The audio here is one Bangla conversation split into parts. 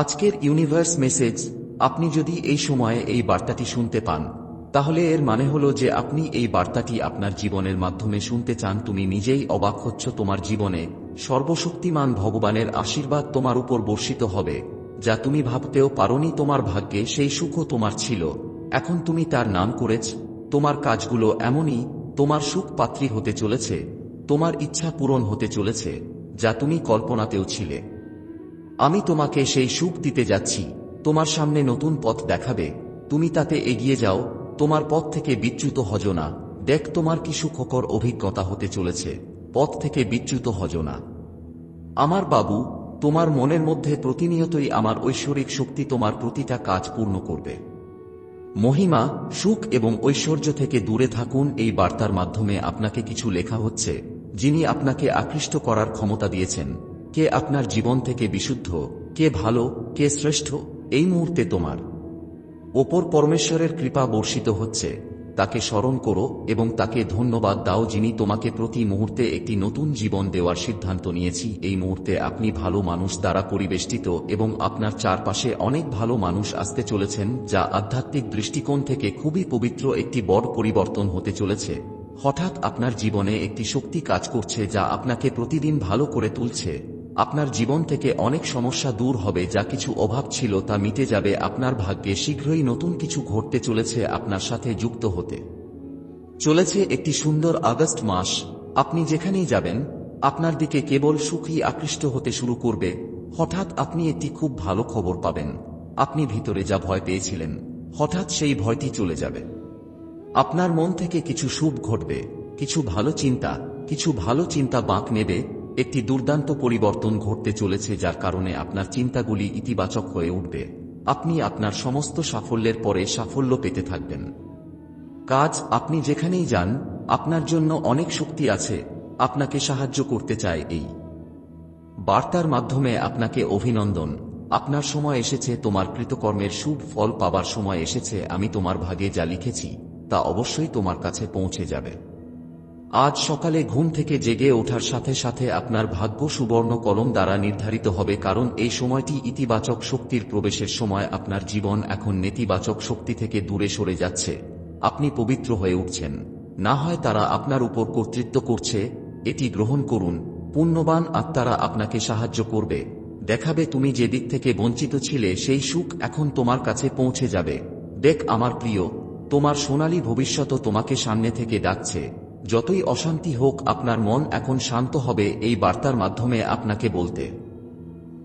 আজকের ইউনিভার্স মেসেজ, আপনি যদি এই সময়ে এই বার্তাটি শুনতে পান, তাহলে এর মানে হলো যে আপনি এই বার্তাটি আপনার জীবনের মাধ্যমে শুনতে চান, তুমি নিজেই অবাক হচ্ছ তোমার জীবনে, সর্বশক্তিমান ভগবানের আশীর্বাদ তোমার উপর বর্ষিত হবে, যা তুমি ভাবতেও পারোনি তোমার ভাগ্যে সেই সুখও তোমার ছিল, এখন তুমি তার নাম করেছ, তোমার কাজগুলো এমনই, তোমার সুখ পাত্রী হতে চলেছে, তোমার ইচ্ছা পূরণ হতে চলেছে, যা তুমি কল্পনাতেও ছিলে। আমি তোমাকে সেই সুখ দিতে যাচ্ছি। তোমার সামনে নতুন পথ দেখাবে। তুমি তাতে এগিয়ে যাও। তোমার পথ থেকে বিচ্যুত হজ না। দেখ তোমার কি সুখকর অভিজ্ঞতা হতে চলেছে। পথ থেকে বিচ্যুত হজ না। আমার বাবু, তোমার মনের মধ্যে প্রতিনিয়তই আমার ঐশ্বরিক শক্তি তোমার প্রতিটা কাজ পূর্ণ করবে। মহিমা, সুখ এবং ঐশ্বর্য থেকে দূরে থাকুন এই বার্তার মাধ্যমে আপনাকে কিছু লেখা হচ্ছে, যিনি আপনাকে আকৃষ্ট করার ক্ষমতা দিয়েছেন। কে আপনার জীবন থেকে বিশুদ্ধ, কে ভালো, কে শ্রেষ্ঠ, এই মুহূর্তে তোমার। ওপর পরমেশ্বরের কৃপা বর্ষিত হচ্ছে, তাকে স্মরণ করো এবং তাকে ধন্যবাদ দাও যিনি তোমাকে প্রতি মুহূর্তে একটি নতুন জীবন দেওয়ার সিদ্ধান্ত নিয়েছি। এই মুহূর্তে আপনি ভালো মানুষ দ্বারা পরিবেষ্টিত এবং আপনার চারপাশে অনেক ভালো মানুষ আসতে চলেছেন, যা আধ্যাত্মিক দৃষ্টিকোণ থেকে খুবই পবিত্র একটি বড় পরিবর্তন হতে চলেছে। হঠাৎ আপনার জীবনে একটি শক্তি কাজ করছে যা আপনাকে প্রতিদিন ভালো করে তুলছে। আপনার জীবন থেকে অনেক সমস্যা দূর হবে, যা কিছু অভাব ছিল তা মিটে যাবে। আপনার ভাগ্যে শীঘ্রই নতুন কিছু ঘটতে চলেছে, আপনার সাথে যুক্ত হতে। চলেছে একটি সুন্দর আগস্ট মাস। আপনি যেখানেই যাবেন, আপনার দিকে কেবল সুখী আকৃষ্ট হতে শুরু করবে। হঠাৎ আপনি একটি খুব ভালো খবর পাবেন। আপনি ভিতরে যা ভয় পেয়েছিলেন, হঠাৎ সেই ভয়টি চলে যাবে। আপনার মন থেকে কিছু শুভ ঘটবে, কিছু ভালো চিন্তা, কিছু ভালো চিন্তা বাঁক নেবে একটি দুর্দান্ত পরিবর্তন ঘটতে চলেছে যার কারণে আপনার চিন্তাগুলি ইতিবাচক হয়ে উঠবে। আপনি আপনার সমস্ত সাফল্যের পরে সাফল্য পেতে থাকবেন। কাজ, আপনি যেখানেই যান, আপনার জন্য অনেক শক্তি আছে। আপনাকে সাহায্য করতে চায় এই। বার্তার মাধ্যমে আপনাকে অভিনন্দন। আপনার সময় এসেছে, তোমার কৃতকর্মের শুভ ফল পাবার সময় এসেছে, আমি তোমার ভাগে যা লিখেছি, তা অবশ্যই তোমার কাছে পৌঁছে যাবে। আজ সকালে ঘুম থেকে জেগে ওঠার সাথে সাথে আপনার ভাগ্য সুবর্ণ কলম দ্বারা নির্ধারিত হবে, কারণ এই সময়টি ইতিবাচক শক্তির প্রবেশের সময়। আপনার জীবন এখন নেতিবাচক শক্তি থেকে দূরে সরে যাচ্ছে। আপনি পবিত্র হয়ে উঠছেন। না হয় তারা আপনার উপর কর্তৃত্ব করছে, এটি গ্রহণ করুন। পুণ্যবান আত্মারা আপনাকে সাহায্য করবে। দেখাবে তুমি যে দিক থেকে বঞ্চিত ছিলে, সেই সুখ এখন তোমার কাছে পৌঁছে যাবে। দেখ আমার প্রিয়, তোমার সোনালী ভবিষ্যৎ তোমাকে সামনে থেকে ডাকছে। যতই অশান্তি হোক, আপনার মন এখন শান্ত হবে এই বার্তার মাধ্যমে আপনাকে বলতে।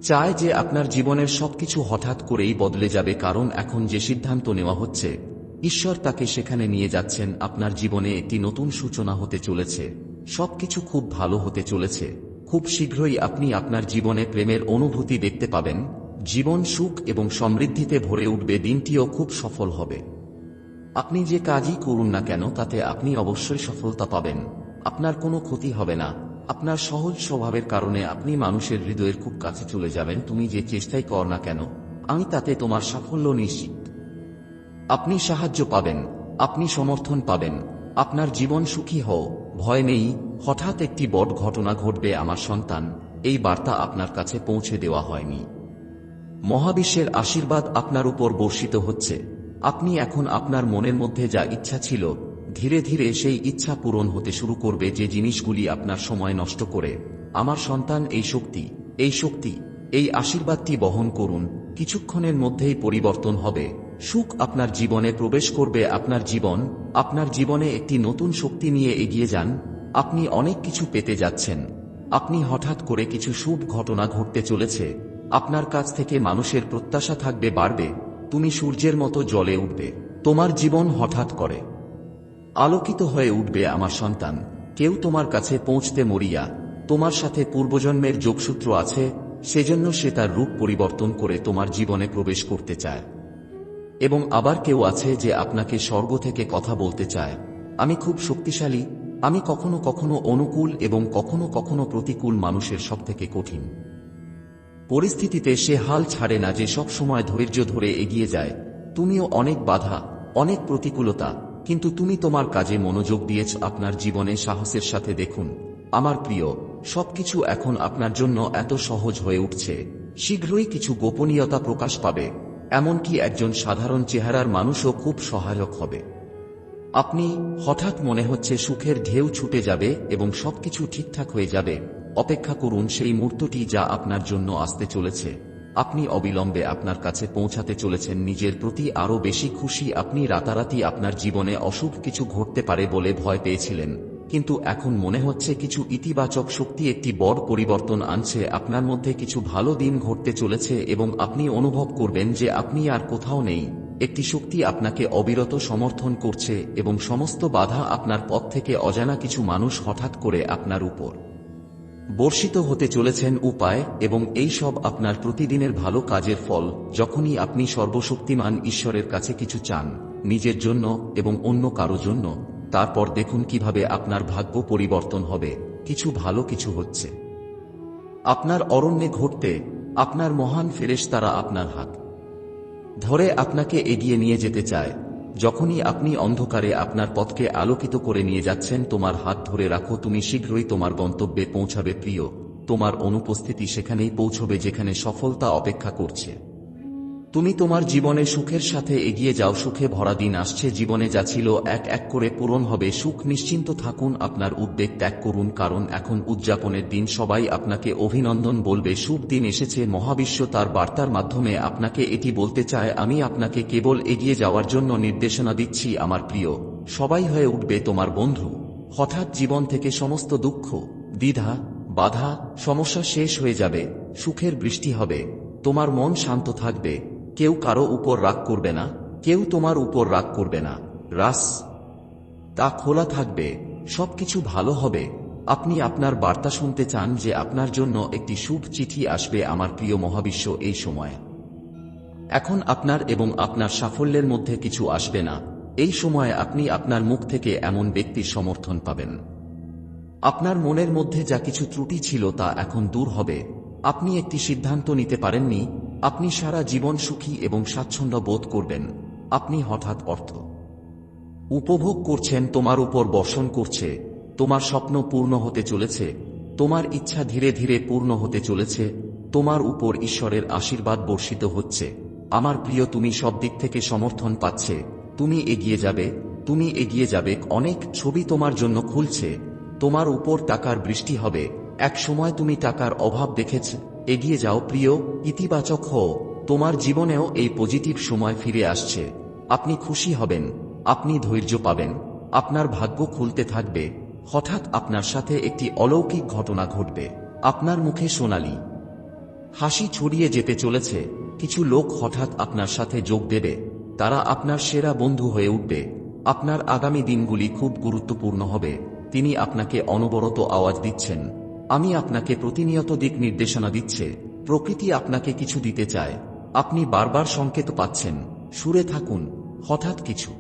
চায় যে আপনার জীবনের সবকিছু হঠাৎ করেই বদলে যাবে, কারণ এখন যে সিদ্ধান্ত নেওয়া হচ্ছে, ঈশ্বর তাকে সেখানে নিয়ে যাচ্ছেন, আপনার জীবনে একটি নতুন সূচনা হতে চলেছে। সবকিছু খুব ভালো হতে চলেছে। খুব শীঘ্রই আপনি আপনার জীবনে প্রেমের অনুভূতি দেখতে পাবেন। জীবন সুখ এবং সমৃদ্ধিতে ভরে উঠবে, দিনটিও খুব সফল হবে। আপনি যে কাজই করুন না কেন, তাতে আপনি অবশ্যই সফলতা পাবেন। আপনার কোনো ক্ষতি হবে না। আপনার সহজ স্বভাবের কারণে আপনি মানুষের হৃদয়ের খুব কাছে চলে যাবেন, তুমি যে চেষ্টাই কর না কেন, আমি তাতে তোমার সাফল্য নিশ্চিত। আপনি সাহায্য পাবেন, আপনি সমর্থন পাবেন, আপনার জীবন সুখী হও, ভয় নেই, হঠাৎ একটি বড় ঘটনা ঘটবে আমার সন্তান, এই বার্তা আপনার কাছে পৌঁছে দেওয়া হয়নি। মহাবিশ্বের আশীর্বাদ আপনার উপর বর্ষিত হচ্ছে। আপনি এখন আপনার মনের মধ্যে যা ইচ্ছা ছিল, ধীরে ধীরে সেই ইচ্ছা পূরণ হতে শুরু করবে যে জিনিসগুলি আপনার সময় নষ্ট করে। আমার সন্তান, এই শক্তি এই শক্তি, এই আশীর্বাদটি বহন করুন, কিছুক্ষণের মধ্যেই পরিবর্তন হবে। সুখ আপনার জীবনে প্রবেশ করবে, আপনার জীবন, আপনার জীবনে একটি নতুন শক্তি নিয়ে এগিয়ে যান। আপনি অনেক কিছু পেতে যাচ্ছেন। আপনি হঠাৎ করে কিছু শুভ ঘটনা ঘটতে চলেছে। আপনার কাছ থেকে মানুষের প্রত্যাশা থাকবে, বাড়বে। তুমি সূর্যের মতো জলে উঠবে, তোমার জীবন হঠাৎ করে। আলোকিত হয়ে উঠবে আমার সন্তান, কেউ তোমার কাছে পৌঁছতে মরিয়া, তোমার সাথে পূর্বজন্মের যোগসূত্র আছে, সেজন্য সে তার রূপ পরিবর্তন করে তোমার জীবনে প্রবেশ করতে চায়। এবং আবার কেউ আছে যে আপনাকে স্বর্গ থেকে কথা বলতে চায়, আমি খুব শক্তিশালী, আমি কখনো কখনো অনুকূল এবং কখনো কখনো প্রতিকূল মানুষের সব থেকে কঠিন। পরিস্থিতিতে সে হাল ছাড়ে না যে সব সময় ধৈর্য ধরে এগিয়ে যায়। তুমিও অনেক বাধা, অনেক প্রতিকূলতা, কিন্তু তুমি তোমার কাজে মনোযোগ দিয়েছ আপনার জীবনে সাহসের সাথে দেখুন। আমার প্রিয়, সবকিছু এখন আপনার জন্য এত সহজ হয়ে উঠছে। শীঘ্রই কিছু গোপনীয়তা প্রকাশ পাবে, এমনকি একজন সাধারণ চেহারার মানুষও খুব সহায়ক হবে। আপনি হঠাৎ মনে হচ্ছে সুখের ঢেউ ছুটে যাবে এবং সবকিছু ঠিকঠাক হয়ে যাবে। অপেক্ষা করুন সেই মুহূর্তটি যা আপনার জন্য আসতে চলেছে। আপনি অবিলম্বে আপনার কাছে পৌঁছাতে চলেছেন, নিজের প্রতি আরও বেশি খুশি, আপনি রাতারাতি আপনার জীবনে অশুভ কিছু ঘটতে পারে বলে ভয় পেয়েছিলেন। কিন্তু এখন মনে হচ্ছে কিছু ইতিবাচক শক্তি একটি বড় পরিবর্তন আনছে, আপনার মধ্যে কিছু ভালো দিন ঘটতে চলেছে এবং আপনি অনুভব করবেন যে আপনি আর কোথাও নেই। একটি শক্তি আপনাকে অবিরত সমর্থন করছে এবং সমস্ত বাধা আপনার পথ থেকে অজানা কিছু মানুষ হঠাৎ করে আপনার উপর। বর্ষিত হতে চলেছেন উপায় এবং এই সব আপনার প্রতিদিনের ভালো কাজের ফল, যখনই আপনি সর্বশক্তিমান ঈশ্বরের কাছে কিছু চান, নিজের জন্য এবং অন্য কারও জন্য। তারপর দেখুন কীভাবে আপনার ভাগ্য পরিবর্তন হবে। কিছু ভালো কিছু হচ্ছে। আপনার অরণ্যে ঘটতে, আপনার মহান ফেরেশতারা আপনার হাত ধরে আপনাকে এগিয়ে নিয়ে যেতে চায়। যখনই আপনি অন্ধকারে আপনার পথকে আলোকিত করে নিয়ে যাচ্ছেন, তোমার হাত ধরে রাখো, তুমি শীঘ্রই তোমার গন্তব্যে পৌঁছাবে, প্রিয়। তোমার অনুপস্থিতি সেখানেই পৌঁছবে যেখানে সফলতা অপেক্ষা করছে। তুমি তোমার জীবনে সুখের সাথে এগিয়ে যাও, সুখে ভরা দিন আসছে, জীবনে যা ছিল এক এক করে পূরণ হবে, সুখ নিশ্চিন্ত থাকুন, আপনার উদ্বেগ ত্যাগ করুন, কারণ এখন উদযাপনের দিন, সবাই আপনাকে অভিনন্দন বলবে, শুভ দিন এসেছে, মহাবিশ্ব তার বার্তার মাধ্যমে আপনাকে এটি বলতে চায়, আমি আপনাকে কেবল এগিয়ে যাওয়ার জন্য নির্দেশনা দিচ্ছি, আমার প্রিয়, সবাই হয়ে উঠবে তোমার বন্ধু। হঠাৎ জীবন থেকে সমস্ত দুঃখ, দ্বিধা, বাধা, সমস্যা শেষ হয়ে যাবে, সুখের বৃষ্টি হবে, তোমার মন শান্ত থাকবে। কেউ কারও উপর রাগ করবে না, কেউ তোমার উপর রাগ করবে না। রাস, তা খোলা থাকবে, সবকিছু ভালো হবে। আপনি আপনার বার্তা শুনতে চান যে আপনার জন্য একটি শুভ চিঠি আসবে আমার প্রিয় মহাবিশ্ব এই সময়। এখন আপনার এবং আপনার সাফল্যের মধ্যে কিছু আসবে না। এই সময় আপনি আপনার মুখ থেকে এমন ব্যক্তির সমর্থন পাবেন। আপনার মনের মধ্যে যা কিছু ত্রুটি ছিল তা এখন দূর হবে। আপনি একটি সিদ্ধান্ত নিতে পারেননি আপনি সারা জীবন সুখী এবং স্বাচ্ছন্দ্য বোধ করবেন। আপনি হঠাৎ অর্থ উপভোগ করছেন, তোমার উপর বর্ষণ করছে, তোমার স্বপ্ন পূর্ণ হতে চলেছে, তোমার ইচ্ছা ধীরে ধীরে পূর্ণ হতে চলেছে, তোমার উপর ঈশ্বরের আশীর্বাদ বর্ষিত হচ্ছে। আমার প্রিয়, তুমি সব দিক থেকে সমর্থন পাচ্ছে, তুমি এগিয়ে যাবে, তুমি এগিয়ে যাবে, অনেক ছবি তোমার জন্য খুলছে, তোমার উপর টাকার বৃষ্টি হবে, এক সময় তুমি টাকার অভাব দেখেছ। এগিয়ে যাও প্রিয়, ইতিবাচক হও। তোমার জীবনেও এই পজিটিভ সময় ফিরে আসছে। আপনি খুশি হবেন। আপনি ধৈর্য পাবেন। আপনার ভাগ্য খুলতে থাকবে। হঠাৎ আপনার সাথে একটি অলৌকিক ঘটনা ঘটবে। আপনার মুখে সোনালি। হাসি ছড়িয়ে যেতে চলেছে। কিছু লোক হঠাৎ আপনার সাথে যোগ দেবে। তারা আপনার সেরা বন্ধু হয়ে উঠবে। আপনার আগামী দিনগুলি খুব গুরুত্বপূর্ণ হবে। তিনি আপনাকে অনবরত আওয়াজ দিচ্ছেন। আমি আপনাকে প্রতিনিয়ত দিক নির্দেশনা দিচ্ছে, প্রকৃতি আপনাকে কিছু দিতে চায়, আপনি বারবার সংকেত পাচ্ছেন, সুরে থাকুন, হঠাৎ কিছু।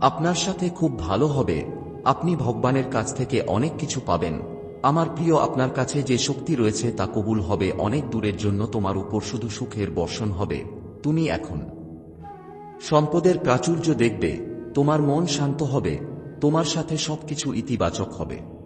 আপনার সাথে খুব ভালো হবে, আপনি ভগবানের কাছ থেকে অনেক কিছু পাবেন, আমার প্রিয় আপনার কাছে যে শক্তি রয়েছে তা কবুল হবে অনেক দূরের জন্য তোমার উপর শুধু সুখের বর্ষণ হবে, তুমি এখন। সম্পদের প্রাচুর্য দেখবে, তোমার মন শান্ত হবে, তোমার সাথে সবকিছু ইতিবাচক হবে।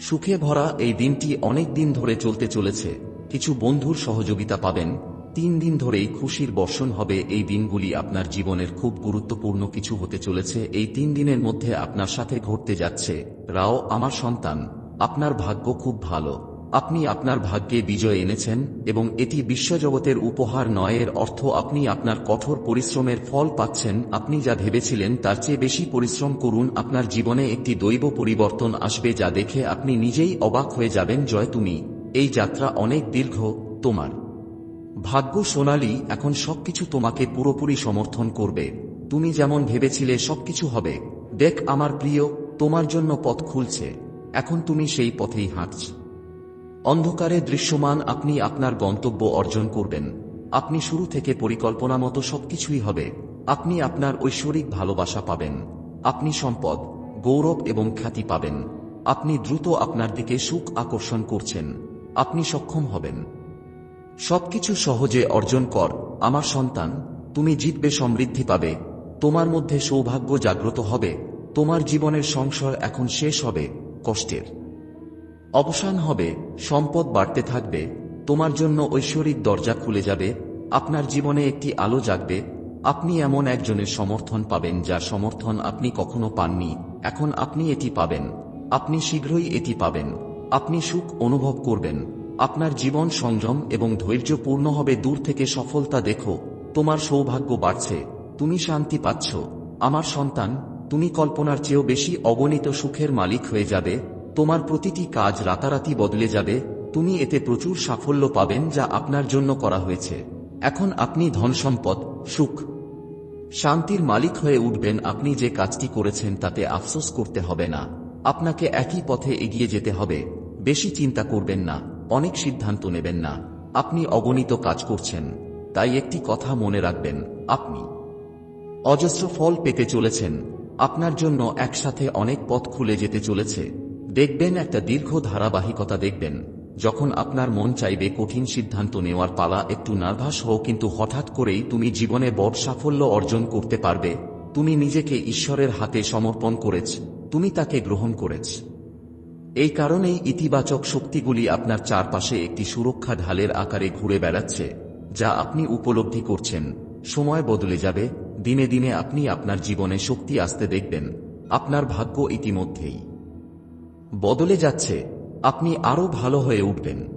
সুখে ভরা এই দিনটি অনেক দিন ধরে চলতে চলেছে। কিছু বন্ধুর সহযোগিতা পাবেন। তিন দিন ধরেই খুশির বর্ষণ হবে এই দিনগুলি আপনার জীবনের খুব গুরুত্বপূর্ণ কিছু হতে চলেছে। এই তিন দিনের মধ্যে আপনার সাথে ঘটতে যাচ্ছে। রাও আমার সন্তান। আপনার ভাগ্য খুব ভালো। আপনি আপনার ভাগ্যে বিজয় এনেছেন এবং এটি বিশ্বজগতের উপহার নয় এর অর্থ আপনি আপনার কঠোর পরিশ্রমের ফল পাচ্ছেন। আপনি যা ভেবেছিলেন তার চেয়ে বেশি পরিশ্রম করুন। আপনার জীবনে একটি দৈব পরিবর্তন আসবে যা দেখে আপনি নিজেই অবাক হয়ে যাবেন। জয় তুমি। এই যাত্রা অনেক দীর্ঘ। তোমার ভাগ্য সোনালি, এখন সবকিছু তোমাকে পুরোপুরি সমর্থন করবে। তুমি যেমন ভেবেছিলে সবকিছু হবে। দেখ আমার প্রিয়, তোমার জন্য পথ খুলছে। এখন তুমি সেই পথেই হাঁটছ। অন্ধকারে দৃশ্যমান আপনি আপনার গন্তব্য অর্জন করবেন। আপনি শুরু থেকে পরিকল্পনা মতো সবকিছুই হবে। আপনি আপনার ঐশ্বরিক ভালোবাসা পাবেন। আপনি সম্পদ, গৌরব এবং খ্যাতি পাবেন। আপনি দ্রুত আপনার দিকে সুখ আকর্ষণ করছেন। আপনি সক্ষম হবেন। সবকিছু সহজে অর্জন কর। আমার সন্তান, তুমি জিতবে, সমৃদ্ধি পাবে। তোমার মধ্যে সৌভাগ্য জাগ্রত হবে। তোমার জীবনের সংশয় এখন শেষ হবে। কষ্টের। অবসান হবে, সম্পদ বাড়তে থাকবে, তোমার জন্য ঐশ্বরিক দরজা খুলে যাবে, আপনার জীবনে একটি আলো জাগবে, আপনি এমন একজনের সমর্থন পাবেন যার সমর্থন আপনি কখনো পাননি, এখন আপনি এটি পাবেন, আপনি শীঘ্রই এটি পাবেন, আপনি সুখ অনুভব করবেন, আপনার জীবন সংযম এবং ধৈর্যপূর্ণ হবে, দূর থেকে সফলতা দেখো, তোমার সৌভাগ্য বাড়ছে, তুমি শান্তি পাচ্ছ, আমার সন্তান, তুমি কল্পনার চেয়েও বেশি অগণিত সুখের মালিক হয়ে যাবে তোমার প্রতিটি কাজ রাতারাতি বদলে যাবে, তুমি এতে প্রচুর সাফল্য পাবেন যা আপনার জন্য করা হয়েছে। এখন আপনি ধনসম্পদ সুখ, শান্তির মালিক হয়ে উঠবেন, আপনি যে কাজটি করেছেন তাতে আফসোস করতে হবে না। আপনাকে একই পথে এগিয়ে যেতে হবে, বেশি চিন্তা করবেন না, অনেক সিদ্ধান্ত নেবেন না। আপনি অগণিত কাজ করছেন, তাই একটি কথা মনে রাখবেন, আপনি অজস্র ফল পেতে চলেছেন, আপনার জন্য একসাথে অনেক পথ খুলে যেতে চলেছে। দেখবেন একটা দীর্ঘ ধারাবাহিকতা দেখবেন, যখন আপনার মন চাইবে কঠিন সিদ্ধান্ত নেওয়ার পালা একটু নার্ভাস হও, কিন্তু হঠাৎ করেই তুমি জীবনে বড় সাফল্য অর্জন করতে পারবে। তুমি নিজেকে ঈশ্বরের হাতে সমর্পণ করেছ, তুমি তাকে গ্রহণ করেছ। এই কারণেই ইতিবাচক শক্তিগুলি আপনার চারপাশে একটি সুরক্ষা ঢালের আকারে ঘুরে বেড়াচ্ছে, যা আপনি উপলব্ধি করছেন। সময় বদলে যাবে, দিনে দিনে আপনি আপনার জীবনে শক্তি আসতে দেখবেন। আপনার ভাগ্য ইতিমধ্যেই বদলে যাচ্ছে, আপনি আরও ভালো হয়ে উঠবেন।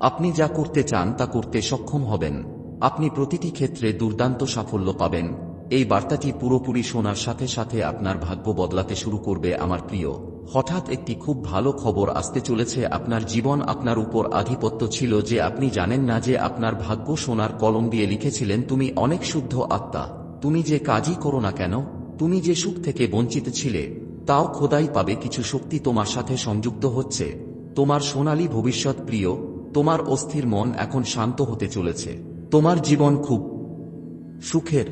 আপনি যা করতে চান তা করতে সক্ষম হবেন। আপনি প্রতিটি ক্ষেত্রে দুর্দান্ত সাফল্য পাবেন। এই বার্তাটি পুরোপুরি শোনার সাথে সাথে আপনার ভাগ্য বদলাতে শুরু করবে আমার প্রিয়। হঠাৎ একটি খুব ভালো খবর আসতে চলেছে, আপনার জীবন আপনার উপর আধিপত্য ছিল যে আপনি জানেন না যে আপনার ভাগ্য সোনার কলম দিয়ে লিখেছিলেন, তুমি অনেক শুদ্ধ আত্মা। তুমি যে কাজই করো না কেন? তুমি যে সুখ থেকে বঞ্চিত ছিলে তাও খোদাই পাবে কিছু শক্তি তোমার সাথে সংযুক্ত হচ্ছে। তোমার সোনালী ভবিষ্যৎ প্রিয়, তোমার অস্থির মন এখন শান্ত হতে চলেছে। তোমার জীবন খুব সুখের।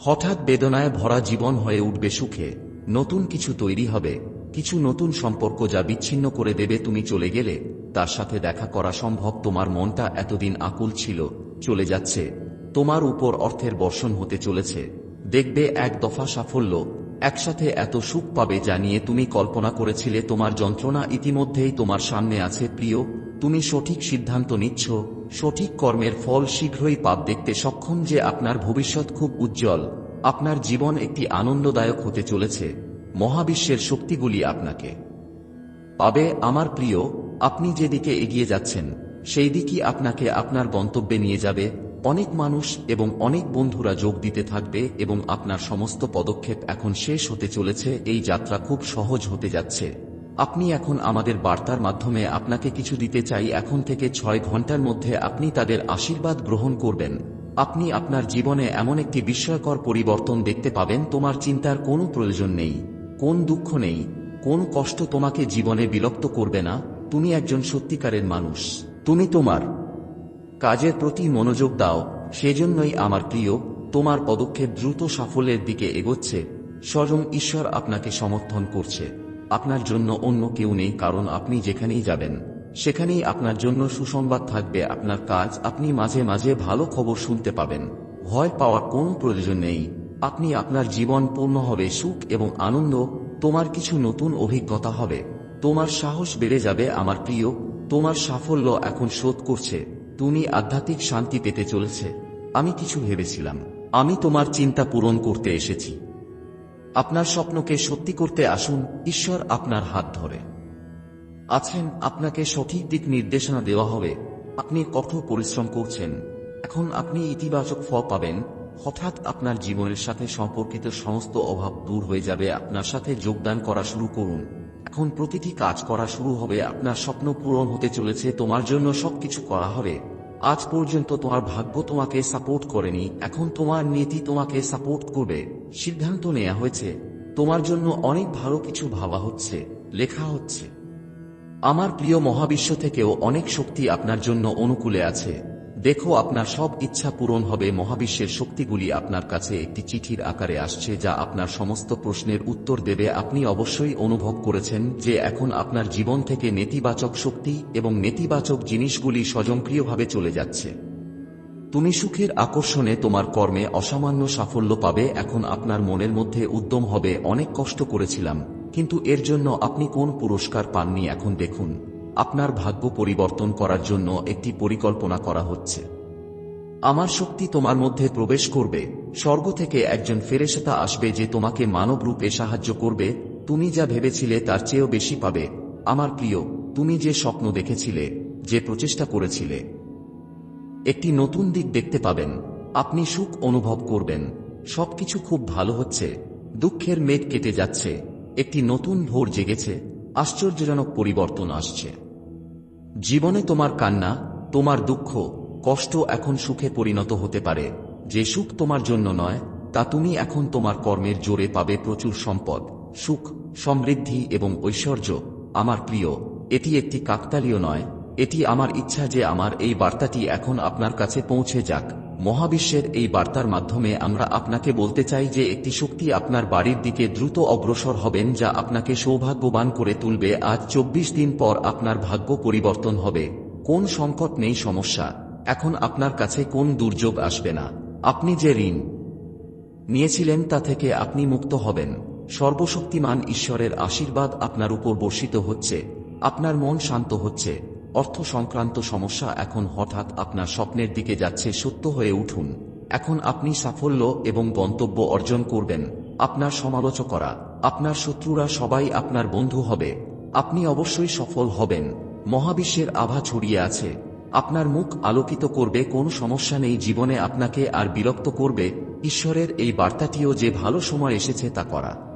হঠাৎ বেদনায় ভরা জীবন হয়ে উঠবে সুখে। নতুন কিছু তৈরি হবে। কিছু নতুন সম্পর্ক যা বিচ্ছিন্ন করে দেবে তুমি চলে গেলে। তার সাথে দেখা করা সম্ভব তোমার মনটা এতদিন আকুল ছিল, চলে যাচ্ছে। তোমার উপর অর্থের বর্ষণ হতে চলেছে। দেখবে এক দফা সাফল্য। একসাথে এত সুখ পাবে যা নিয়ে তুমি কল্পনা করেছিলে তোমার যন্ত্রণা ইতিমধ্যেই তোমার সামনে আছে, প্রিয়। তুমি সঠিক সিদ্ধান্ত নিচ্ছ। সঠিক কর্মের ফল শীঘ্রই পাপ দেখতে সক্ষম যে আপনার ভবিষ্যৎ খুব উজ্জ্বল। আপনার জীবন একটি আনন্দদায়ক হতে চলেছে। মহাবিশ্বের শক্তিগুলি আপনাকে পাবে। আমার প্রিয়, আপনি যেদিকে এগিয়ে যাচ্ছেন সেই দিকই আপনাকে আপনার গন্তব্যে নিয়ে যাবে। অনেক মানুষ এবং অনেক বন্ধুরা যোগ দিতে থাকবে এবং আপনার সমস্ত পদক্ষেপ এখন শেষ হতে চলেছে, এই যাত্রা খুব সহজ হতে যাচ্ছে। আপনি এখন আমাদের বার্তার মাধ্যমে আপনাকে কিছু দিতে চাই, এখন থেকে ছয় ঘণ্টার মধ্যে আপনি তাদের আশীর্বাদ গ্রহণ করবেন। আপনি আপনার জীবনে এমন একটি বিস্ময়কর পরিবর্তন দেখতে পাবেন, তোমার চিন্তার কোনো প্রয়োজন নেই, কোন দুঃখ নেই, কোন কষ্ট তোমাকে জীবনে বিরক্ত করবে না, তুমি একজন সত্যিকারের মানুষ, তুমি তোমার কাজের প্রতি মনোযোগ দাও, সেজন্যই আমার প্রিয়, তোমার পদক্ষেপ দ্রুত সাফল্যের দিকে এগোচ্ছে, স্বয়ং ঈশ্বর আপনাকে সমর্থন করছে। আপনার জন্য অন্য কেউ নেই, কারণ আপনি যেখানেই যাবেন, সেখানেই আপনার জন্য সুসংবাদ থাকবে, আপনার কাজ আপনি মাঝে মাঝে ভালো খবর শুনতে পাবেন। ভয় পাওয়ার কোনো প্রয়োজন নেই, আপনি আপনার জীবন পূর্ণ হবে, সুখ এবং আনন্দ, তোমার কিছু নতুন অভিজ্ঞতা হবে। তোমার সাহস বেড়ে যাবে, আমার প্রিয়, তোমার সাফল্য এখন শোধ করছে। তুমি আধ্যাত্মিক শান্তি পেতে চলেছে। আমি কিছু ভেবেছিলাম। আমি তোমার চিন্তা পূরণ করতে এসেছি। আপনার স্বপ্নকে সত্যি করতে আসুন, ঈশ্বর আপনার হাত ধরে। আছেন, আপনাকে সঠিক দিক নির্দেশনা দেওয়া হবে। আপনি কঠোর পরিশ্রম করছেন। এখন আপনি ইতিবাচক ফল পাবেন। হঠাৎ আপনার জীবনের সাথে সম্পর্কিত সমস্ত অভাব দূর হয়ে যাবে। আপনার সাথে যোগদান করা শুরু করুন। এখন প্রতিটি কাজ করা শুরু হবে, আপনার স্বপ্ন পূরণ হতে চলেছে, তোমার জন্য সবকিছু করা হবে। আজ পর্যন্ত তোমার ভাগ্য তোমাকে সাপোর্ট করেনি, এখন তোমার নীতি তোমাকে সাপোর্ট করবে। সিদ্ধান্ত নেওয়া হয়েছে। তোমার জন্য অনেক ভালো কিছু ভাবা হচ্ছে, লেখা হচ্ছে। আমার প্রিয় মহাবিশ্ব থেকেও অনেক শক্তি আপনার জন্য অনুকূলে আছে। দেখো, আপনার সব ইচ্ছা পূরণ হবে। মহাবিশ্বের শক্তিগুলি আপনার কাছে একটি চিঠির আকারে আসছে, যা আপনার সমস্ত প্রশ্নের উত্তর দেবে। আপনি অবশ্যই অনুভব করেছেন যে এখন আপনার জীবন থেকে নেতিবাচক শক্তি এবং নেতিবাচক জিনিসগুলি স্বয়ংক্রিয়ভাবে চলে যাচ্ছে। তুমি সুখের আকর্ষণে তোমার কর্মে অসামান্য সাফল্য পাবে। এখন আপনার মনের মধ্যে উদ্যম হবে। অনেক কষ্ট করেছিলাম, কিন্তু এর জন্য আপনি কোন পুরস্কার পাননি এখন দেখুন। আপনার ভাগ্য পরিবর্তন করার জন্য একটি পরিকল্পনা করা হচ্ছে। আমার শক্তি তোমার মধ্যে প্রবেশ করবে, স্বর্গ থেকে একজন ফেরেশতা আসবে যে তোমাকে মানব রূপে সাহায্য করবে, তুমি যা ভেবেছিলে তার চেয়েও বেশি পাবে। আমার প্রিয়, তুমি যে স্বপ্ন দেখেছিলে, যে প্রচেষ্টা করেছিলে, একটি নতুন দিক দেখতে পাবেন। আপনি সুখ অনুভব করবেন। সবকিছু খুব ভালো হচ্ছে। দুঃখের মেঘ কেটে যাচ্ছে। একটি নতুন ভোর জেগেছে। আশ্চর্যজনক পরিবর্তন আসছে। জীবনে তোমার কান্না, তোমার দুঃখ, কষ্ট এখন সুখে পরিণত হতে পারে। যে সুখ তোমার জন্য নয়, তা তুমি এখন তোমার কর্মের জোরে পাবে প্রচুর সম্পদ, সুখ, সমৃদ্ধি এবং ঐশ্বর্য, আমার প্রিয়, এটি একটি কাকতালীয় নয়, এটি আমার ইচ্ছা যে আমার এই বার্তাটি এখন আপনার কাছে পৌঁছে যাক। মহাবিশ্বের এই বার্তার মাধ্যমে আমরা আপনাকে বলতে চাই যে একটি শক্তি আপনার বাড়ির দিকে দ্রুত অগ্রসর হবেন যা আপনাকে সৌভাগ্যবান করে তুলবে। আজ চব্বিশ দিন পর আপনার ভাগ্য পরিবর্তন হবে। কোন সংকট নেই সমস্যা। এখন আপনার কাছে কোন দুর্যোগ আসবে না। আপনি যে ঋণ নিয়েছিলেন তা থেকে আপনি মুক্ত হবেন। সর্বশক্তিমান ঈশ্বরের আশীর্বাদ আপনার উপর বর্ষিত হচ্ছে। আপনার মন শান্ত হচ্ছে। অর্থ সংক্রান্ত সমস্যা এখন হঠাৎ আপনার স্বপ্নের দিকে যাচ্ছে সত্য হয়ে উঠুন। এখন আপনি সাফল্য এবং গন্তব্য অর্জন করবেন। আপনার সমালোচকরা আপনার শত্রুরা সবাই আপনার বন্ধু হবে। আপনি অবশ্যই সফল হবেন। মহাবিশ্বের আভা ছড়িয়ে আছে। আপনার মুখ আলোকিত করবে, কোন সমস্যা নেই, জীবনে আপনাকে আর বিরক্ত করবে। ঈশ্বরের এই বার্তাটিও যে ভালো সময় এসেছে তা করা।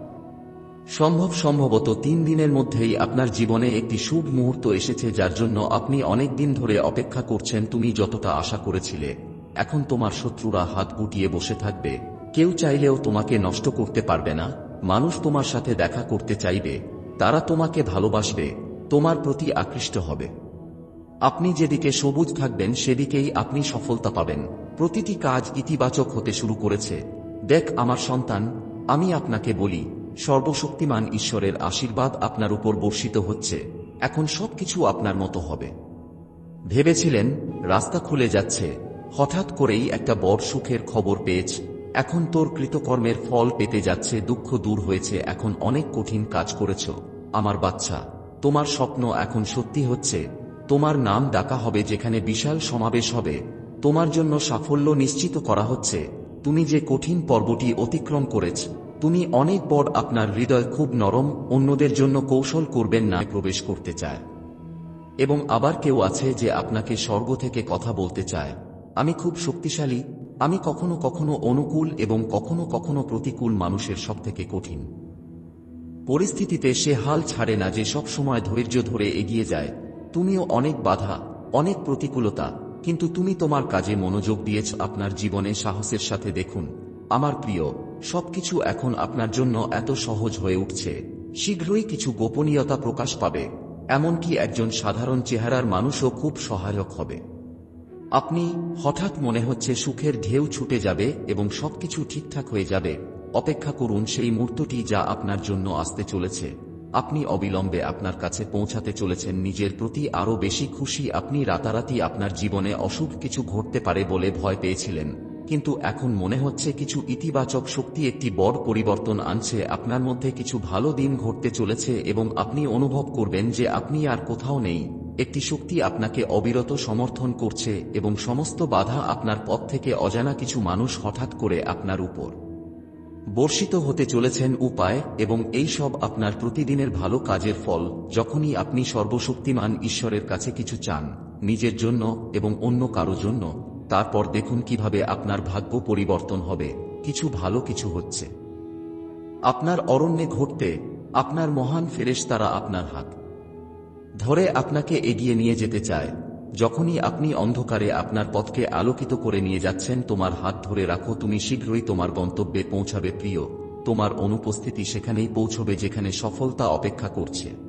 সম্ভব সম্ভবত তিন দিনের মধ্যেই আপনার জীবনে একটি শুভ মুহূর্ত এসেছে যার জন্য আপনি অনেক দিন ধরে অপেক্ষা করছেন তুমি যতটা আশা করেছিলে। এখন তোমার শত্রুরা হাত গুটিয়ে বসে থাকবে। কেউ চাইলেও তোমাকে নষ্ট করতে পারবে না। মানুষ তোমার সাথে দেখা করতে চাইবে। তারা তোমাকে ভালোবাসবে। তোমার প্রতি আকৃষ্ট হবে। আপনি যেদিকে সবুজ থাকবেন, সেদিকেই আপনি সফলতা পাবেন। প্রতিটি কাজ ইতিবাচক হতে শুরু করেছে। দেখ আমার সন্তান, আমি আপনাকে বলি সর্বশক্তিমান ঈশ্বরের আশীর্বাদ আপনার উপর বর্ষিত হচ্ছে। এখন সবকিছু আপনার মতো হবে। ভেবেছিলেন, রাস্তা খুলে যাচ্ছে। হঠাৎ করেই একটা বড় সুখের খবর পেয়েছ। এখন তোর কৃতকর্মের ফল পেতে যাচ্ছে, দুঃখ দূর হয়েছে। এখন অনেক কঠিন কাজ করেছ। আমার বাচ্চা, তোমার স্বপ্ন এখন সত্যি হচ্ছে। তোমার নাম ডাকা হবে যেখানে বিশাল সমাবেশ হবে। তোমার জন্য সাফল্য নিশ্চিত করা হচ্ছে। তুমি যে কঠিন পর্বটি অতিক্রম করেছ তুমি অনেক বড় আপনার হৃদয় খুব নরম, অন্যদের জন্য কৌশল করবেন না, প্রবেশ করতে চায়। এবং আবার কেউ আছে যে আপনাকে স্বর্গ থেকে কথা বলতে চায়। আমি খুব শক্তিশালী, আমি কখনো কখনো অনুকূল এবং কখনো কখনো প্রতিকূল মানুষের সব থেকে কঠিন। পরিস্থিতিতে সে হাল ছাড়ে না যে সব সময় ধৈর্য ধরে এগিয়ে যায়। তুমিও অনেক বাধা, অনেক প্রতিকূলতা, কিন্তু তুমি তোমার কাজে মনোযোগ দিয়েছ। আপনার জীবনে সাহসের সাথে দেখুন, আমার প্রিয় সবকিছু এখন আপনার জন্য এত সহজ হয়ে উঠছে। শীঘ্রই কিছু গোপনীয়তা প্রকাশ পাবে। এমনকি একজন সাধারণ চেহারার মানুষও খুব সহায়ক হবে। আপনি হঠাৎ মনে হচ্ছে সুখের ঢেউ ছুটে যাবে এবং সবকিছু ঠিকঠাক হয়ে যাবে। অপেক্ষা করুন সেই মুহূর্তটি যা আপনার জন্য আসতে চলেছে। আপনি অবিলম্বে আপনার কাছে পৌঁছাতে চলেছেন। নিজের প্রতি আরও বেশি খুশি আপনি রাতারাতি আপনার জীবনে অসুখ কিছু ঘটতে পারে বলে ভয় পেয়েছিলেন। কিন্তু এখন মনে হচ্ছে কিছু ইতিবাচক শক্তি একটি বড় পরিবর্তন আনছে। আপনার মধ্যে কিছু ভালো দিন ঘটতে চলেছে এবং আপনি অনুভব করবেন যে আপনি আর কোথাও নেই। একটি শক্তি আপনাকে অবিরত সমর্থন করছে এবং সমস্ত বাধা আপনার পথ থেকে অজানা কিছু মানুষ হঠাৎ করে আপনার উপর বর্ষিত হতে চলেছেন উপায় এবং এই সব আপনার প্রতিদিনের ভালো কাজের ফল। যখনই আপনি সর্বশক্তিমান ঈশ্বরের কাছে কিছু চান, নিজের জন্য এবং অন্য কারও জন্য তারপর দেখুন কীভাবে আপনার ভাগ্য পরিবর্তন হবে। কিছু ভালো, কিছু হচ্ছে। আপনার অরণ্যে ঘটতে আপনার মহান ফেরেশতারা আপনার হাত। ধরে আপনাকে এগিয়ে নিয়ে যেতে চায়। যখনই আপনি অন্ধকারে আপনার পথকে আলোকিত করে নিয়ে যাচ্ছেন, তোমার হাত ধরে রাখো, তুমি শীঘ্রই তোমার গন্তব্যে পৌঁছাবে, প্রিয়। তোমার অনুপস্থিতি সেখানেই পৌঁছবে যেখানে সফলতা অপেক্ষা করছে।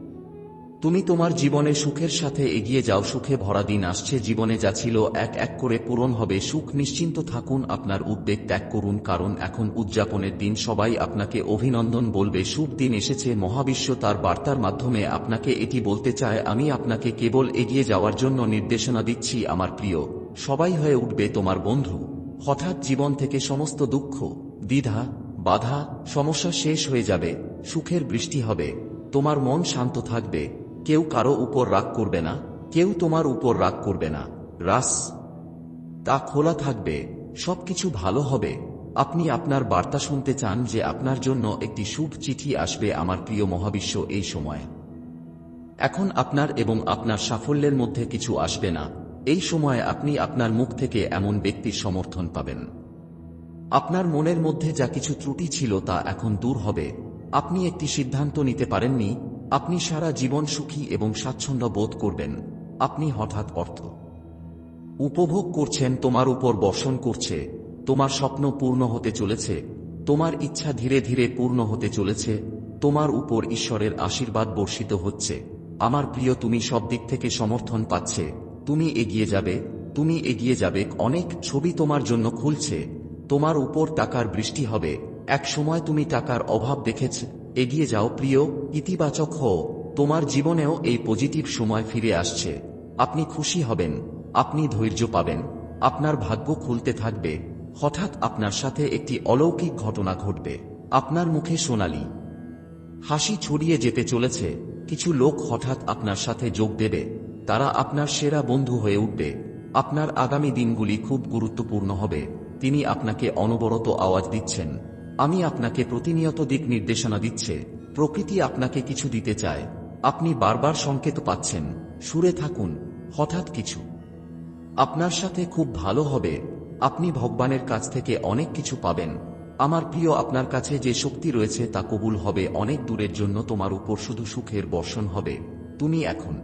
তুমি তোমার জীবনে সুখের সাথে এগিয়ে যাও, সুখে ভরা দিন আসছে, জীবনে যা ছিল এক এক করে পূরণ হবে, সুখ নিশ্চিন্ত থাকুন, আপনার উদ্বেগ ত্যাগ করুন, কারণ এখন উদযাপনের দিন, সবাই আপনাকে অভিনন্দন বলবে শুভ দিন এসেছে, মহাবিশ্ব তার বার্তার মাধ্যমে আপনাকে এটি বলতে চায়, আমি আপনাকে কেবল এগিয়ে যাওয়ার জন্য নির্দেশনা দিচ্ছি, আমার প্রিয়, সবাই হয়ে উঠবে তোমার বন্ধু, হঠাৎ জীবন থেকে সমস্ত দুঃখ, দ্বিধা, বাধা, সমস্যা শেষ হয়ে যাবে, সুখের বৃষ্টি হবে, তোমার মন শান্ত থাকবে কেউ কারও উপর রাগ করবে না, কেউ তোমার উপর রাগ করবে না। রাস, তা খোলা থাকবে, সবকিছু ভালো হবে। আপনি আপনার বার্তা শুনতে চান যে আপনার জন্য একটি শুভ চিঠি আসবে আমার প্রিয় মহাবিশ্ব এই সময়। এখন আপনার এবং আপনার সাফল্যের মধ্যে কিছু আসবে না। এই সময়ে আপনি আপনার মুখ থেকে এমন ব্যক্তির সমর্থন পাবেন। আপনার মনের মধ্যে যা কিছু ত্রুটি ছিল তা এখন দূর হবে। আপনি একটি সিদ্ধান্ত নিতে পারেননি আপনি সারা জীবন সুখী এবং স্বাচ্ছন্দ্য বোধ করবেন। আপনি হঠাৎ অর্থ উপভোগ করছেন, তোমার উপর বর্ষণ করছে, তোমার স্বপ্ন পূর্ণ হতে চলেছে, তোমার ইচ্ছা ধীরে ধীরে পূর্ণ হতে চলেছে, তোমার উপর ঈশ্বরের আশীর্বাদ বর্ষিত হচ্ছে। আমার প্রিয়, তুমি সব দিক থেকে সমর্থন পাচ্ছে, তুমি এগিয়ে যাবে, তুমি এগিয়ে যাবে, অনেক ছবি তোমার জন্য খুলছে, তোমার উপর টাকার বৃষ্টি হবে এক সময় তুমি টাকার অভাব দেখেছ এগিয়ে যাও প্রিয়, ইতিবাচক হও। তোমার জীবনেও এই পজিটিভ সময় ফিরে আসছে। আপনি খুশি হবেন, আপনি ধৈর্য পাবেন, আপনার ভাগ্য খুলতে থাকবে। হঠাৎ আপনার সাথে একটি অলৌকিক ঘটনা ঘটবে। আপনার মুখে সোনালি হাসি ছড়িয়ে যেতে চলেছে। কিছু লোক হঠাৎ আপনার সাথে যোগ দেবে। তারা আপনার সেরা বন্ধু হয়ে উঠবে। আপনার আগামী দিনগুলি খুব গুরুত্বপূর্ণ হবে। তিনি আপনাকে অনবরত আওয়াজ দিচ্ছেন। আমি আপনাকে প্রতিনিয়ত দিক নির্দেশনা দিচ্ছে, প্রকৃতি আপনাকে কিছু দিতে চায়, আপনি বারবার সংকেত পাচ্ছেন, সুরে থাকুন, হঠাৎ কিছু। আপনার সাথে খুব ভালো হবে, আপনি ভগবানের কাছ থেকে অনেক কিছু পাবেন, আমার প্রিয় আপনার কাছে যে শক্তি রয়েছে তা কবুল হবে, অনেক দূরের জন্য তোমার উপর শুধু সুখের বর্ষণ হবে, তুমি এখন।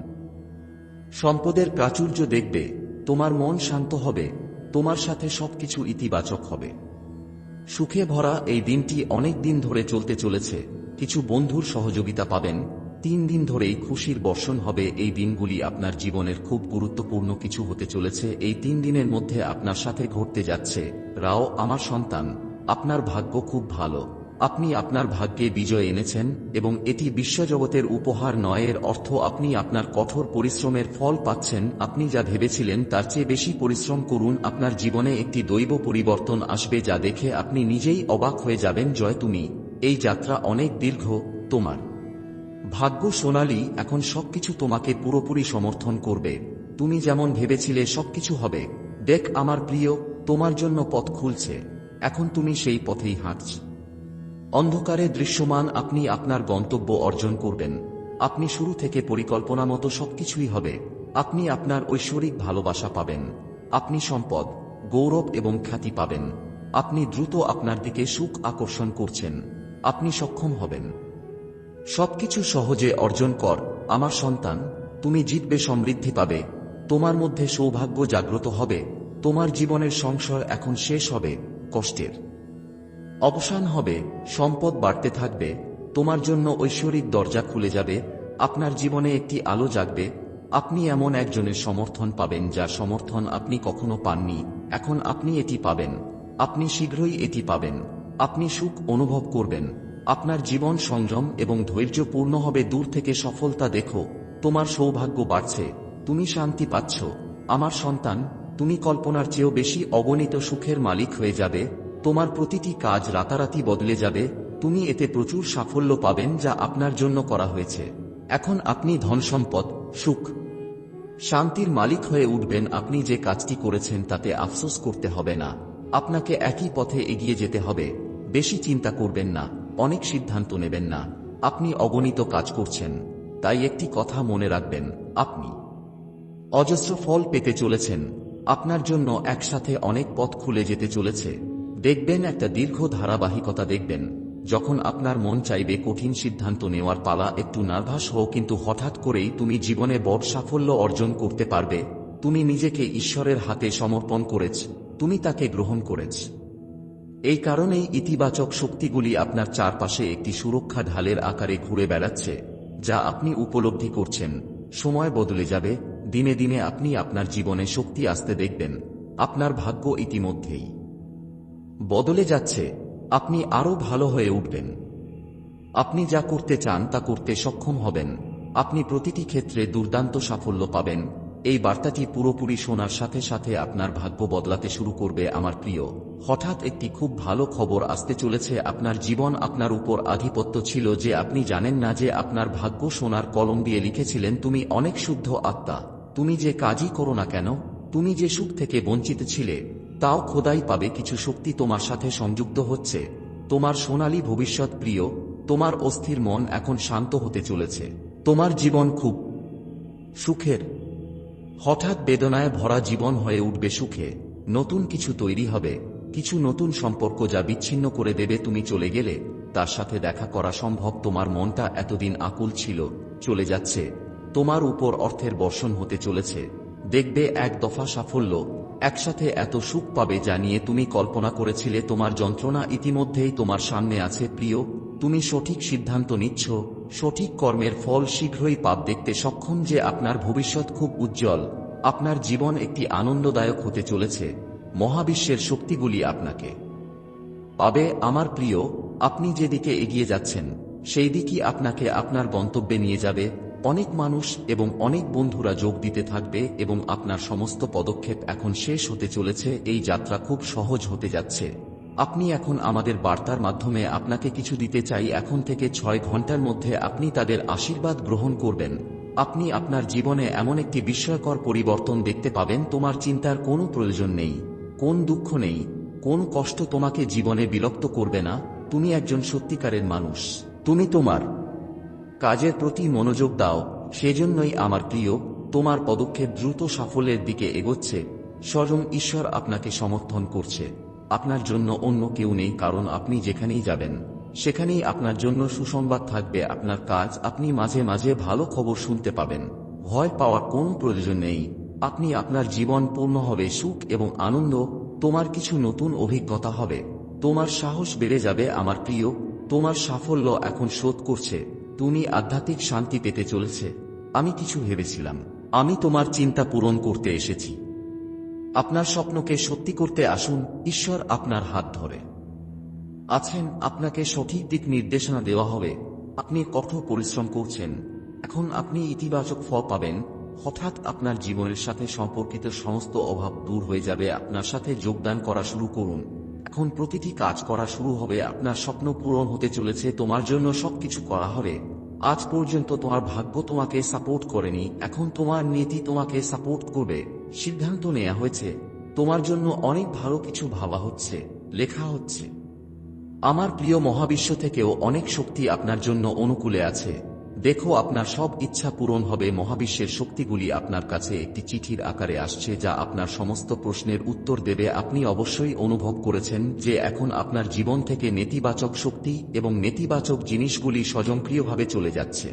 সম্পদের প্রাচুর্য দেখবে, তোমার মন শান্ত হবে, তোমার সাথে সবকিছু ইতিবাচক হবে। সুখে ভরা এই দিনটি অনেক দিন ধরে চলতে চলেছে। কিছু বন্ধুর সহযোগিতা পাবেন। তিন দিন ধরেই খুশির বর্ষণ হবে। এই দিনগুলি আপনার জীবনের খুব গুরুত্বপূর্ণ কিছু হতে চলেছে। এই তিন দিনের মধ্যে আপনার সাথে ঘটতে যাচ্ছে। রাও আমার সন্তান। আপনার ভাগ্য খুব ভালো। আপনি আপনার ভাগ্যে বিজয় এনেছেন এবং এটি বিশ্বজগতের উপহার নয় এর অর্থ আপনি আপনার কঠোর পরিশ্রমের ফল পাচ্ছেন। আপনি যা ভেবেছিলেন তার চেয়ে বেশি পরিশ্রম করুন। আপনার জীবনে একটি দৈব পরিবর্তন আসবে যা দেখে আপনি নিজেই অবাক হয়ে যাবেন, জয় তুমি। এই যাত্রা অনেক দীর্ঘ, তোমার। ভাগ্য সোনালি, এখন সবকিছু তোমাকে পুরোপুরি সমর্থন করবে। তুমি যেমন ভেবেছিলে সবকিছু হবে। দেখ আমার প্রিয়, তোমার জন্য পথ খুলছে। এখন তুমি সেই পথেই হাঁটছ। অন্ধকারে দৃশ্যমান আপনি আপনার গন্তব্য অর্জন করবেন। আপনি শুরু থেকে পরিকল্পনা মতো সবকিছুই হবে। আপনি আপনার ঐশ্বরিক ভালোবাসা পাবেন। আপনি সম্পদ, গৌরব এবং খ্যাতি পাবেন। আপনি দ্রুত আপনার দিকে সুখ আকর্ষণ করছেন। আপনি সক্ষম হবেন। সবকিছু সহজে অর্জন কর। আমার সন্তান, তুমি জিতবে, সমৃদ্ধি পাবে। তোমার মধ্যে সৌভাগ্য জাগ্রত হবে। তোমার জীবনের সংশয় এখন শেষ হবে, কষ্টের। অবসান হবে, সম্পদ বাড়তে থাকবে, তোমার জন্য ঐশ্বরিক দরজা খুলে যাবে, আপনার জীবনে একটি আলো জাগবে, আপনি এমন একজনের সমর্থন পাবেন যার সমর্থন আপনি কখনো পাননি, এখন আপনি এটি পাবেন, আপনি শীঘ্রই এটি পাবেন, আপনি সুখ অনুভব করবেন, আপনার জীবন সংযম এবং ধৈর্যপূর্ণ হবে, দূর থেকে সফলতা দেখো, তোমার সৌভাগ্য বাড়ছে, তুমি শান্তি পাচ্ছ, আমার সন্তান, তুমি কল্পনার চেয়েও বেশি অগণিত সুখের মালিক হয়ে যাবে তোমার প্রতিটি কাজ রাতারাতি বদলে যাবে, তুমি এতে প্রচুর সাফল্য পাবেন যা আপনার জন্য করা হয়েছে। এখন আপনি ধন সম্পদ সুখ, শান্তির মালিক হয়ে উঠবেন। আপনি যে কাজটি করেছেন তাতে আফসোস করতে হবে না। আপনাকে একই পথে এগিয়ে যেতে হবে। বেশি চিন্তা করবেন না। অনেক সিদ্ধান্ত নেবেন না। আপনি অগণিত কাজ করছেন। তাই একটি কথা মনে রাখবেন, আপনি অজস্র ফল পেতে চলেছেন। আপনার জন্য একসাথে অনেক পথ খুলে যেতে চলেছে। দেখবেন একটা দীর্ঘ ধারাবাহিকতা দেখবেন, যখন আপনার মন চাইবে কঠিন সিদ্ধান্ত নেওয়ার পালা একটু নার্ভাস হও, কিন্তু হঠাৎ করেই তুমি জীবনে বড় সাফল্য অর্জন করতে পারবে। তুমি নিজেকে ঈশ্বরের হাতে সমর্পণ করেছ, তুমি তাকে গ্রহণ করেছ। এই কারণেই ইতিবাচক শক্তিগুলি আপনার চারপাশে একটি সুরক্ষা ঢালের আকারে ঘুরে বেড়াচ্ছে, যা আপনি উপলব্ধি করছেন। সময় বদলে যাবে, দিনে দিনে আপনি আপনার জীবনে শক্তি আসতে দেখবেন। আপনার ভাগ্য ইতিমধ্যেই বদলে যাচ্ছে, আপনি আরও ভালো হয়ে উঠবেন। আপনি যা করতে চান তা করতে সক্ষম হবেন। আপনি প্রতিটি ক্ষেত্রে দুর্দান্ত সাফল্য পাবেন। এই বার্তাটি পুরোপুরি শোনার সাথে সাথে আপনার ভাগ্য বদলাতে শুরু করবে আমার প্রিয়। হঠাৎ একটি খুব ভালো খবর আসতে চলেছে, আপনার জীবন আপনার উপর আধিপত্য ছিল যে আপনি জানেন না যে আপনার ভাগ্য সোনার কলম দিয়ে লিখেছিলেন, তুমি অনেক শুদ্ধ আত্মা। তুমি যে কাজই করো না কেন? তুমি যে সুখ থেকে বঞ্চিত ছিলে তাও খোদাই পাবে কিছু শক্তি তোমার সাথে সংযুক্ত হচ্ছে। তোমার সোনালী ভবিষ্যৎ প্রিয়, তোমার অস্থির মন এখন শান্ত হতে চলেছে। তোমার জীবন খুব সুখের। হঠাৎ বেদনায় ভরা জীবন হয়ে উঠবে সুখে। নতুন কিছু তৈরি হবে। কিছু নতুন সম্পর্ক যা বিচ্ছিন্ন করে দেবে তুমি চলে গেলে। তার সাথে দেখা করা সম্ভব তোমার মনটা এতদিন আকুল ছিল, চলে যাচ্ছে। তোমার উপর অর্থের বর্ষণ হতে চলেছে। দেখবে এক দফা সাফল্য। একসাথে এত সুখ পাবে যা নিয়ে তুমি কল্পনা করেছিলে তোমার যন্ত্রণা ইতিমধ্যেই তোমার সামনে আছে, প্রিয়। তুমি সঠিক সিদ্ধান্ত নিচ্ছ। সঠিক কর্মের ফল শীঘ্রই পাপ দেখতে সক্ষম যে আপনার ভবিষ্যৎ খুব উজ্জ্বল। আপনার জীবন একটি আনন্দদায়ক হতে চলেছে। মহাবিশ্বের শক্তিগুলি আপনাকে পাবে। আমার প্রিয়, আপনি যেদিকে এগিয়ে যাচ্ছেন সেই দিকই আপনাকে আপনার গন্তব্যে নিয়ে যাবে। অনেক মানুষ এবং অনেক বন্ধুরা যোগ দিতে থাকবে এবং আপনার সমস্ত পদক্ষেপ এখন শেষ হতে চলেছে, এই যাত্রা খুব সহজ হতে যাচ্ছে। আপনি এখন আমাদের বার্তার মাধ্যমে আপনাকে কিছু দিতে চাই, এখন থেকে ছয় ঘণ্টার মধ্যে আপনি তাদের আশীর্বাদ গ্রহণ করবেন। আপনি আপনার জীবনে এমন একটি বিস্ময়কর পরিবর্তন দেখতে পাবেন, তোমার চিন্তার কোনো প্রয়োজন নেই, কোন দুঃখ নেই, কোন কষ্ট তোমাকে জীবনে বিলক্ত করবে না। তুমি একজন সত্যিকারের মানুষ। তুমি তোমার কাজের প্রতি মনোযোগ দাও, সেজন্যই আমার প্রিয়, তোমার পদক্ষেপ দ্রুত সাফল্যের দিকে এগোচ্ছে, স্বয়ং ঈশ্বর আপনাকে সমর্থন করছে। আপনার জন্য অন্য কেউ নেই, কারণ আপনি যেখানেই যাবেন, সেখানেই আপনার জন্য সুসংবাদ থাকবে, আপনার কাজ আপনি মাঝে মাঝে ভালো খবর শুনতে পাবেন। ভয় পাওয়ার কোন প্রয়োজন নেই, আপনি আপনার জীবন পূর্ণ হবে, সুখ এবং আনন্দ, তোমার কিছু নতুন অভিজ্ঞতা হবে। তোমার সাহস বেড়ে যাবে, আমার প্রিয়, তোমার সাফল্য এখন শোধ করছে। তুমি আধ্যাত্মিক শান্তি পেতে চলেছে। আমি কিছু ভেবেছিলাম। আমি তোমার চিন্তা পূরণ করতে এসেছি। আপনার স্বপ্নকে সত্যি করতে আসুন, ঈশ্বর আপনার হাত ধরে। আছেন, আপনাকে সঠিক দিক নির্দেশনা দেওয়া হবে। আপনি কঠোর পরিশ্রম করছেন। এখন আপনি ইতিবাচক ফল পাবেন। হঠাৎ আপনার জীবনের সাথে সম্পর্কিত সমস্ত অভাব দূর হয়ে যাবে। আপনার সাথে যোগদান করা শুরু করুন। এখন প্রতিটি কাজ করা শুরু হবে, আপনার স্বপ্ন পূরণ হতে চলেছে, তোমার জন্য সবকিছু করা হবে। আজ পর্যন্ত তোমার ভাগ্য তোমাকে সাপোর্ট করেনি, এখন তোমার নীতি তোমাকে সাপোর্ট করবে। সিদ্ধান্ত নেওয়া হয়েছে, তোমার জন্য অনেক ভালো কিছু ভাবা হচ্ছে, লেখা হচ্ছে। আমার প্রিয় মহাবিশ্ব থেকেও অনেক শক্তি আপনার জন্য অনুকূলে আছে। দেখো, আপনার সব ইচ্ছা পূরণ হবে। মহাবিশ্বের শক্তিগুলি আপনার কাছে একটি চিঠির আকারে আসছে, যা আপনার সমস্ত প্রশ্নের উত্তর দেবে। আপনি অবশ্যই অনুভব করেছেন যে এখন আপনার জীবন থেকে নেতিবাচক শক্তি এবং নেতিবাচক জিনিসগুলি স্বয়ংক্রিয়ভাবে চলে যাচ্ছে।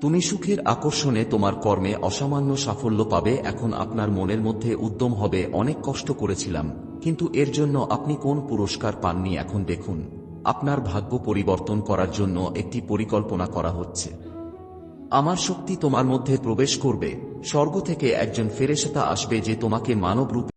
তুমি সুখের আকর্ষণে তোমার কর্মে অসামান্য সাফল্য পাবে। এখন আপনার মনের মধ্যে উদ্যম হবে। অনেক কষ্ট করেছিলাম, কিন্তু এর জন্য আপনি কোন পুরস্কার পাননি এখন দেখুন। আপনার ভাগ্য পরিবর্তন করার জন্য একটি পরিকল্পনা করা হচ্ছে। আমার শক্তি তোমার মধ্যে প্রবেশ করবে। স্বর্গ থেকে একজন ফেরেশতা আসবে যে তোমাকে মানব রূপে